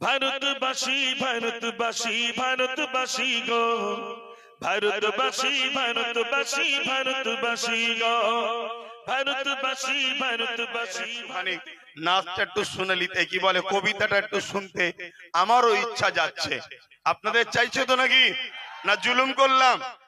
ভারতবাসী ভারতবাসী ভারতবাসী গো। ভারতবাসী ভারতবাসী ভারতবাসী গো। ভারতবাসী ভারতবাসী মানে নাচটা একটু শুনে নিতে, কি বলে, কবিতাটা একটু শুনতে আমারও ইচ্ছা যাচ্ছে। আপনাদের চাইছে তো নাকি? না জুলুম করলাম।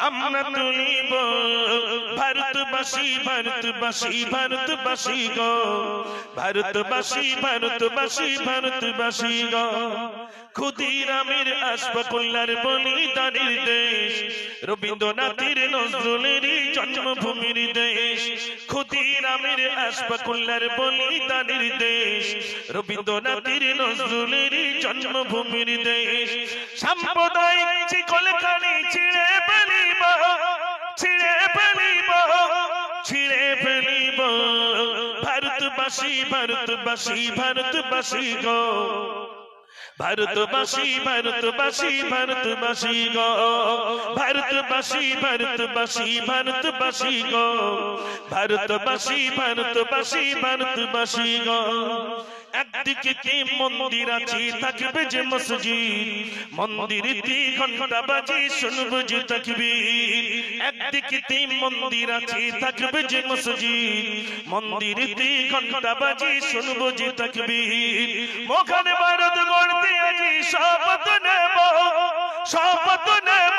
আমরা তুলিব। ভারতবাসী ভারতবাসী ভারতবাসী গো। ভারতবাসী ভারতবাসী ভারতবাসী গো। ক্ষুদিরামের আশফাকুল্লার বলিদানের দেশ, রবীন্দ্রনাথের নজরুলের জন্মভূমির দেশ ক্ষুদিরামের আশফাকুল্লার বলিদানের দেশ, রবীন্দ্রনাথের নজরুলের জন্মভূমির দেশ। সাম্প্রদায়িক চিকলখানি ছিঁড়ে ছিঁড়ে ফেলিব। ভারতবাসী ভারতবাসী ভারতবাসী গো। ভারতবাসী ভারতবাসী ভারতবাসী গো। ভারতবাসী ভারতবাসী ভারতবাসী গো। ভারতবাসী ভারতবাসী ভারতবাসী গো। একদিকে কি মন্দির আছে, থাকবে যে মসজিদ। মন্দির তি ঘণ্টা বাজি, শুনব যে তকবীর। একদিকে তি মন্দির আছে, থাকবে যে মসজিদ। মন্দির তি ঘণ্টা বাজি, শুনব যে তকবীর। মোখানে ভারত গড়তে আজি শপথ নেব শপথ নেব।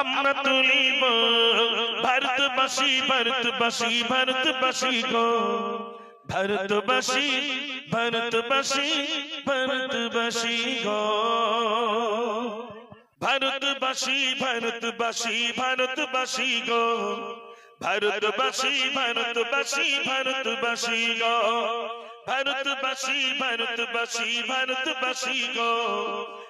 আমরা তুলিব। ভারতবাসী ভারতবাসী ভারতবাসী গো। ভারতবাসী ভারতবাসী ভারতবাসী গো। ভারতবাসী ভারতবাসী ভারতবাসী গো। ভারতবাসী ভারতবাসী ভারতবাসী গো। ভারতবাসী ভারতবাসী ভারতবাসী গো।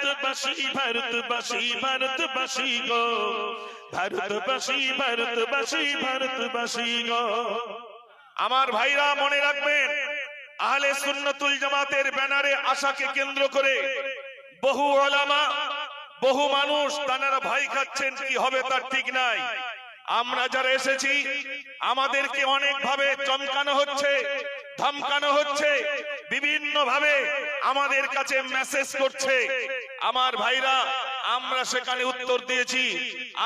ভারতবাসী ভারতবাসী ভারতবাসী গো। ভারতবাসী ভারতবাসী ভারতবাসী গো। আমার ভাইরা মনে রাখবেন, আহলে সুন্নতুল জামাতের ব্যানারে আশাকে কেন্দ্র করে বহু ওলামা, বহু মানুষ তানারা ভাই খাচ্ছেন কি হবে তার ঠিক নাই। আমরা যারা এসেছি, আমাদেরকে অনেক ভাবে চমকানো হচ্ছে, ধমকানো হচ্ছে বিভিন্ন ভাবে আমাদের কাছে মেসেজ করছে। আমার ভাইরা, আমরা সেখানে উত্তর দিয়েছি।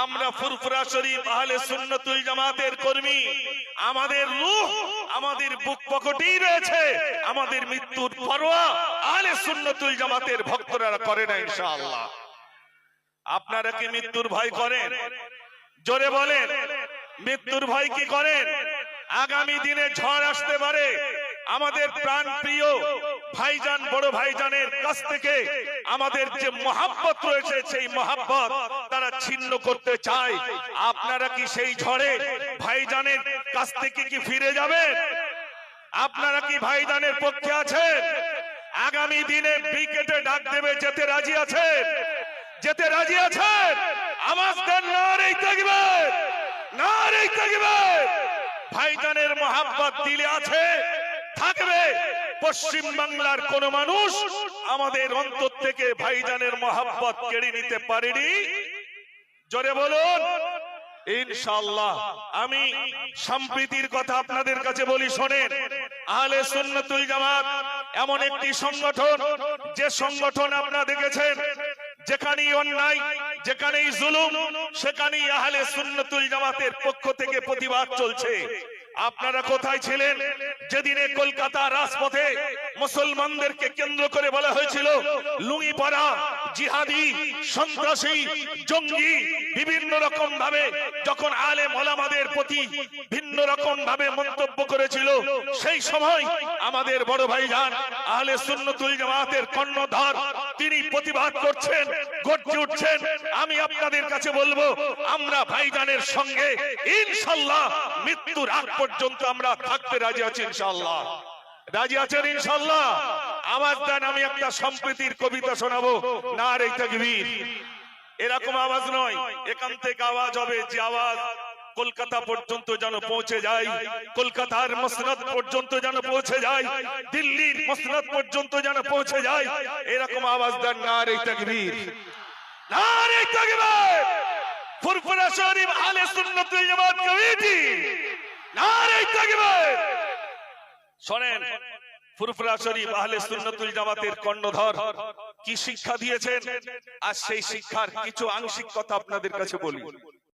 আমরা ফুরফুরা শরীফ আহলে সুন্নতুল জামাতের কর্মী। আমাদের রূহ, আমাদের বুক পকেটেই রয়েছে। আমাদের মৃত্যুর পরোয়া আহলে সুন্নতুল জামাতের ভক্তরা করে না, ইনশাআল্লাহ। আপনারা কি মৃত্যুর ভয় করেন? জোরে বলেন, মৃত্যুর ভয় কি করেন? আগামী দিনে ঝড় আসতে পারে। আমাদের প্রাণ প্রিয় ভাইজান, বড় ভাইজানের কাছ থেকে আমাদের যে মহাব্বত রয়েছে, সেই মহাব্বত তারা ছিন্ন করতে চায়। আপনারা কি সেই ঝড়ে ভাইজানের কাছ থেকে কি ফিরে যাবেন? আপনারা কি ভাইজানের পক্ষে আছেন? আগামী দিনে ক্রিকেটে ডাক দেবে, যেতে রাজি আছেন? যেতে রাজি আছেন? আওয়াজ দেন, নারেই থাকবে নারেই থাকবে ভাইজানের মহাব্বত দিলে আছে, থাকবে। পশ্চিম বাংলার কোন মানুষ আমাদের অন্তর থেকে ভাইজানের মহাব্বত কেড়ে নিতে পারেনি? জোরে বলুন। ইনশাআল্লাহ। আমি সম্প্রীতির কথা আপনাদের কাছে বলি, শোনেন। আহলে সুন্নাতুল জামাত এমন একটি সংগঠন, যে সংগঠন আপনারা দেখেছেন, যেখানেই অন্যায়, যেখানেই জুলুম, সেখানেই আহলে সুন্নাতুল জামাতের পক্ষ থেকে প্রতিবাদ চলছে। আপনারা কোথায় ছিলেন? যেদিনে কলকাতা রাজপথে মুসলমানদেরকে কেন্দ্র করে বলা হয়েছিল লুঙ্গি পরা জিহাদি, সন্ত্রাসী, জঙ্গি, বিভিন্ন রকম ভাবে যখন আলে মোলামাদের প্রতি ভিন্ন রকম ভাবে মন্তব্য করেছিল, সেই সময় আমাদের বড় ভাই যান আহলে সুন্নতুল জামাতের কর্ণধার প্রতিবাদ করছেন, গর্জে উঠছেন। আমি আপনাদের কাছে বলব, আমরা ভাইজানের সঙ্গে ইনশাল্লাহ মৃত্যুর আগ পর্যন্ত আমরা থাকতে রাজি আছি ইনশাল্লাহ। রাজি আছেন ইনশাল্লাহ? আওয়াজ দান, আমি একটা সম্প্রীতির কবিতা শোনাবো। না রে তাকবীর। এরকম আওয়াজ নয়, এখান থেকে আওয়াজ হবে, যে আওয়াজ কলকাতা পর্যন্ত যেন পৌঁছে যায়, কলকাতার মসনদ পর্যন্ত যেন পৌঁছে যায়, দিল্লির মসনদ পর্যন্ত যেন পৌঁছে যায়, এরকম আওয়াজ দেন না রে তাকবীর। না রে তাকবীর। ফুরফুরা শরীফ আলে সুন্নাতুল জামাত কমিটি না রে তাকবীর। শোনেন, ফুরফুরা শরীফ আহলে সুন্নতুল জামাতের কর্ণধর কি শিক্ষা দিয়েছেন? আর সেই শিক্ষার কিছু আংশিক কথা আপনাদের কাছে বলি।